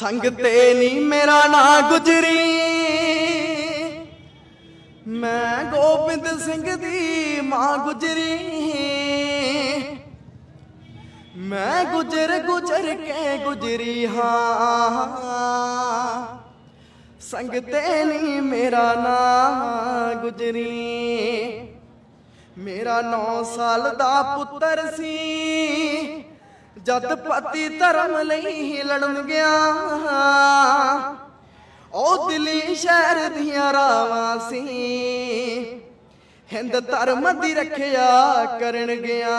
ਸੰਗ ਤੇ ਨੀ ਮੇਰਾ ਨਾਂ ਗੁਜਰੀ। ਮੈਂ ਗੋਬਿੰਦ ਸਿੰਘ ਦੀ ਮਾਂ ਗੁਜਰੀ। ਮੈਂ ਗੁਜਰ ਗੁਜਰ ਕੇ ਗੁਜਰੀ ਹਾਂ। ਸੰਗ ਤੇ ਨੀ ਮੇਰਾ ਨਾਂ ਗੁਜਰੀ। ਮੇਰਾ 9 ਸਾਲ ਦਾ ਪੁੱਤਰ ਸੀ। ਜਦ ਪਤੀ ਧਰਮ ਲਈ ਲੜਨ ਗਿਆ। ਉਹ ਦਿੱਲੀ ਸ਼ਹਿਰ ਦੀਆਂ ਰਾਵਾਂ ਸੀ। ਹਿੰਦ ਧਰਮ ਦੀ ਰੱਖਿਆ ਕਰਨ ਗਿਆ।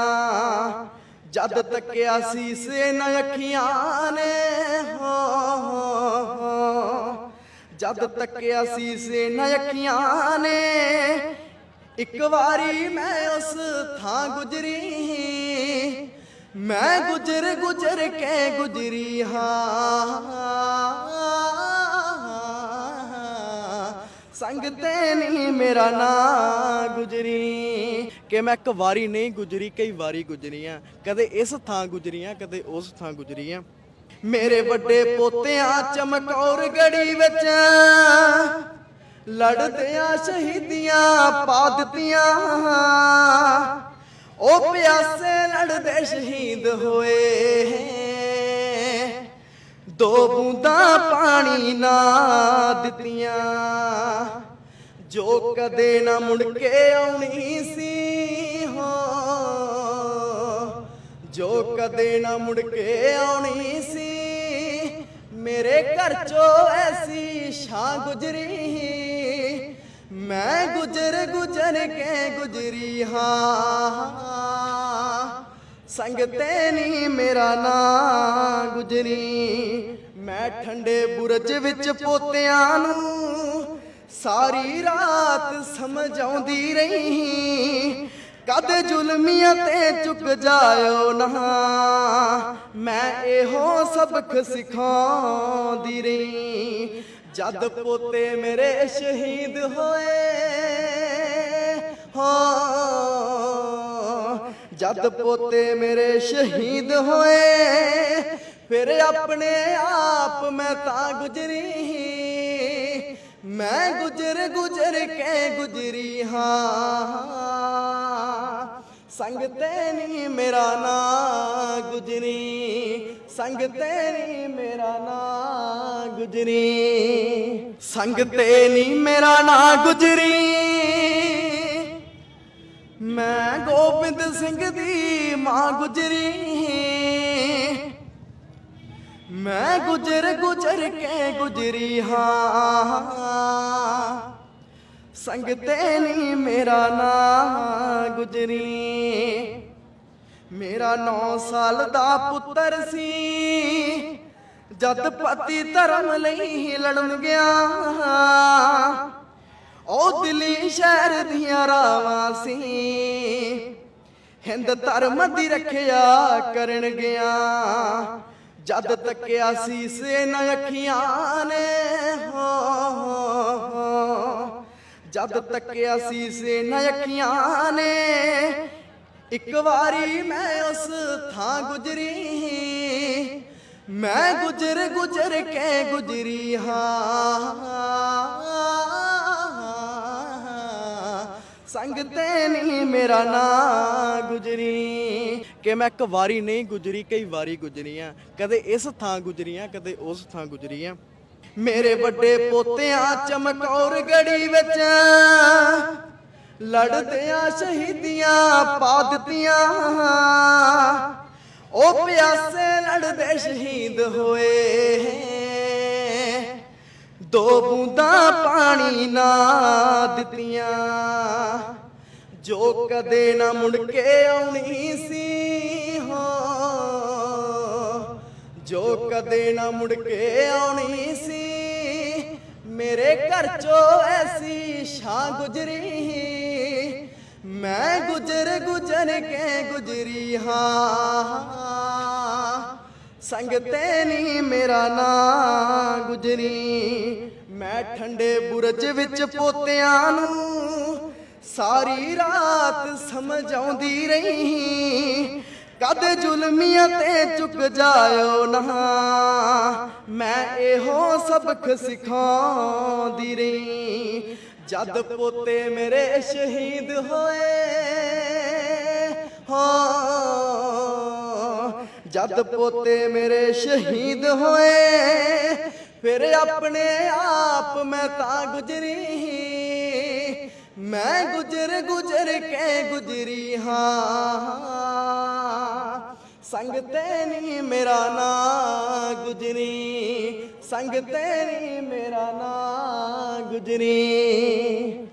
ਜਦ ਤੱਕਿਆ ਸੀ ਸੇ ਨ ਅੱਖੀਆਂ ਨੇ, ਹੋ ਜਦ ਤੱਕਿਆ ਸੀ ਸੇ ਨ ਅੱਖੀਆਂ ਨੇ, ਇੱਕ ਵਾਰੀ ਮੈਂ ਉਸ ਥਾਂ ਗੁਜਰੀ। ਮੈਂ ਗੁਜਰ ਗੁਜਰ ਕੇ ਗੁਜਰੀ ਹਾਂ। ਸੰਗ ਤੇ ਨਹੀਂ ਮੇਰਾ ਨਾਂ ਗੁਜਰੀ। ਕਿ ਮੈਂ ਇੱਕ ਵਾਰੀ ਨਹੀਂ ਗੁਜਰੀ, ਕਈ ਵਾਰੀ ਗੁਜਰੀ ਆ ਕਦੇ ਇਸ ਥਾਂ ਗੁਜਰੀ ਆ ਕਦੇ ਉਸ ਥਾਂ ਗੁਜਰੀ ਆ ਮੇਰੇ ਵੱਡੇ ਪੋਤਿਆਂ ਚਮਕੌਰ ਗੜੀ ਵਿੱਚ ਲੜਦਿਆਂ, ਸ਼ਹੀਦੀਆਂ ਪਾ ਦਿੱਤੀਆਂ। ਉਹ ਪਿਆਸੇ ਲੜਦੇ ਸ਼ਹੀਦ ਹੋਏ ਦੋ ਬੂੰਦਾਂ ਪਾਣੀ ਨਾ ਦਿੱਤੀਆਂ, ਜੋ ਕਦੇ ਨਾ ਮੁੜ ਕੇ ਆਉਣੀ ਸੀ ਹੋ। ਜੋ ਕਦੇ ਨਾ ਮੁੜ ਕੇ ਆਉਣੀ ਸੀ, ਮੇਰੇ ਘਰ ਚੋਂ ਐਸੀ ਸ਼ਾਂ ਗੁਜਰੀ। ਮੈਂ ਗੁਜਰ ਗੁਜਰ ਕੇ ਗੁਜਰੀ ਹਾਂ। ਸੰਗ ਤੇ ਨੀ ਮੇਰਾ ਨਾਂ ਗੁਜਰੀ। ਮੈਂ ਠੰਡੇ ਬੁਰਜ ਵਿੱਚ ਪੋਤਿਆਂ ਨੂੰ ਸਾਰੀ ਰਾਤ ਸਮਝ ਆਉਂਦੀ ਰਹੀ। ਕਦ ਜ਼ੁਲਮੀਆਂ ਤੇ ਚੁੱਕ ਜਾਇਓ ਨਾ। ਮੈਂ ਇਹੋ ਸਬਕ ਸਿਖਾਉਂਦੀ ਰਹੀ। ਜਦ ਪੋਤੇ ਮੇਰੇ ਸ਼ਹੀਦ ਹੋਏ, ਹੋ। ਜਦ ਪੋਤੇ ਮੇਰੇ ਸ਼ਹੀਦ ਹੋਏ, ਫਿਰ ਆਪਣੇ ਆਪ ਮੈਂ ਤਾਂ ਗੁਜਰੀ। ਮੈਂ ਗੁਜਰ ਗੁਜਰ ਕੇ ਗੁਜਰੀ ਹਾਂ। ਸੰਗ ਤੇ ਨੀ ਮੇਰਾ ਨਾਂ ਗੁਜਰੀ, ਸੰਗ ਤੇ ਨੀ ਮੇਰਾ ਨਾਂ ਗੁਜਰੀ। ਸੰਗ ਤੇ ਨੀ ਮੇਰਾ ਨਾਂ ਗੁਜਰੀ। ਮੈਂ ਗੋਬਿੰਦ ਸਿੰਘ ਦੀ ਮਾਂ ਗੁਜਰੀ ਮੈਂ ਗੁਜਰ ਗੁਜਰ ਕੇ ਗੁਜਰੀ ਹਾਂ। ਸੰਗ ਤੇ ਨੀ ਮੇਰਾ ਨਾਂ ਗੁਜਰੀ। ਮੇਰਾ 9 ਸਾਲ ਦਾ ਪੁੱਤਰ ਸੀ। ਜਦ ਪਤੀ ਧਰਮ ਲਈ ਲੜਨ ਗਿਆ। ਉਹ ਸ਼ਹਿਰ ਦੀਆਂ ਰਾਵਾਂ ਸੀ। ਹਿੰਦ ਧਰਮ ਦੀ ਰੱਖਿਆ ਕਰਨ ਗਿਆ। ਜਦ ਤੱਕਿਆ ਸੀ ਸੇ ਅੱਖੀਆਂ ਨੇ, ਹੋ ਜਦ ਤੱਕਿਆ ਸੀ ਸੇ ਅੱਖੀਆਂ ਨੇ, ਇੱਕ ਵਾਰੀ ਮੈਂ ਉਸ ਥਾਂ ਗੁਜਰੀ। ਮੈਂ ਗੁਜਰ ਗੁਜਰ ਕੇ ਗੁਜਰੀ ਹਾਂ। ਸੰਗ ਤੇ ਨਹੀਂ ਮੇਰਾ ਨਾਂ ਗੁਜਰੀ। ਕਿ ਮੈਂ ਇੱਕ ਵਾਰੀ ਨਹੀਂ ਗੁਜਰੀ, ਕਈ ਵਾਰੀ ਗੁਜਰੀ ਆ ਕਦੇ ਇਸ ਥਾਂ ਗੁਜਰੀ ਆ ਕਦੇ ਉਸ ਥਾਂ ਗੁਜਰੀ ਆ ਮੇਰੇ ਵੱਡੇ ਪੋਤਿਆਂ ਚਮਕੌਰ ਗੜੀ ਵਿੱਚ ਲੜਦਿਆਂ ਸ਼ਹੀਦੀਆਂ ਪਾ ਦਿੱਤੀਆਂ। ਉਹ ਪਿਆਸੇ ਲੜਦੇ ਸ਼ਹੀਦ ਹੋਏ। ਦੋ ਬੂੰਦਾਂ ਪਾਣੀ ਨਾ ਦਿੱਤੀਆਂ। ਜੋ ਕਦੇ ਨਾ ਮੁੜ ਕੇ ਆਉਣੀ ਸੀ, ਹੋ। ਜੋ ਕਦੇ ਨਾ ਮੁੜ ਕੇ ਆਉਣੀ ਸੀ, ਮੇਰੇ ਘਰ ਚੋਂ ਐਸੀ ਸ਼ਾਂ ਗੁਜਰੀ। ਮੈਂ ਗੁਜਰ ਗੁਜਰ ਕੇ ਗੁਜਰੀ ਹਾਂ। ਸੰਗ ਤੇ ਨੀ ਮੇਰਾ ਨਾਂ ਗੁਜਰੀ। ਮੈਂ ਠੰਡੇ ਬੁਰਜ ਵਿੱਚ ਪੋਤਿਆਂ ਨੂੰ ਸਾਰੀ ਰਾਤ ਸਮਝਾਉਂਦੀ ਰਹੀ। ਕਦ ਜ਼ੁਲਮੀਆਂ ਤੇ ਚੁੱਕ ਜਾਇਓ ਨਾ। ਮੈਂ ਇਹੋ ਸਬਕ ਸਿਖਾਉਂਦੀ ਰਹੀ। ਜਦ ਪੋਤੇ ਮੇਰੇ ਸ਼ਹੀਦ ਹੋਏ, ਹਾਂ। ਜਦ ਪੋਤੇ ਮੇਰੇ ਸ਼ਹੀਦ ਹੋਏ, ਫਿਰ ਆਪਣੇ ਆਪ ਮੈਂ ਤਾਂ ਗੁਜਰੀ। ਮੈਂ ਗੁਜਰ ਗੁਜਰ ਕੇ ਗੁਜਰੀ ਹਾਂ। ਸੰਗ ਤੇ ਮੇਰਾ ਨਾਂ ਗੁਜਰੀ, ਸੰਗ ਤੇਰੀ ਮੇਰਾ ਨਾਂ ਗੁਜਰੀ।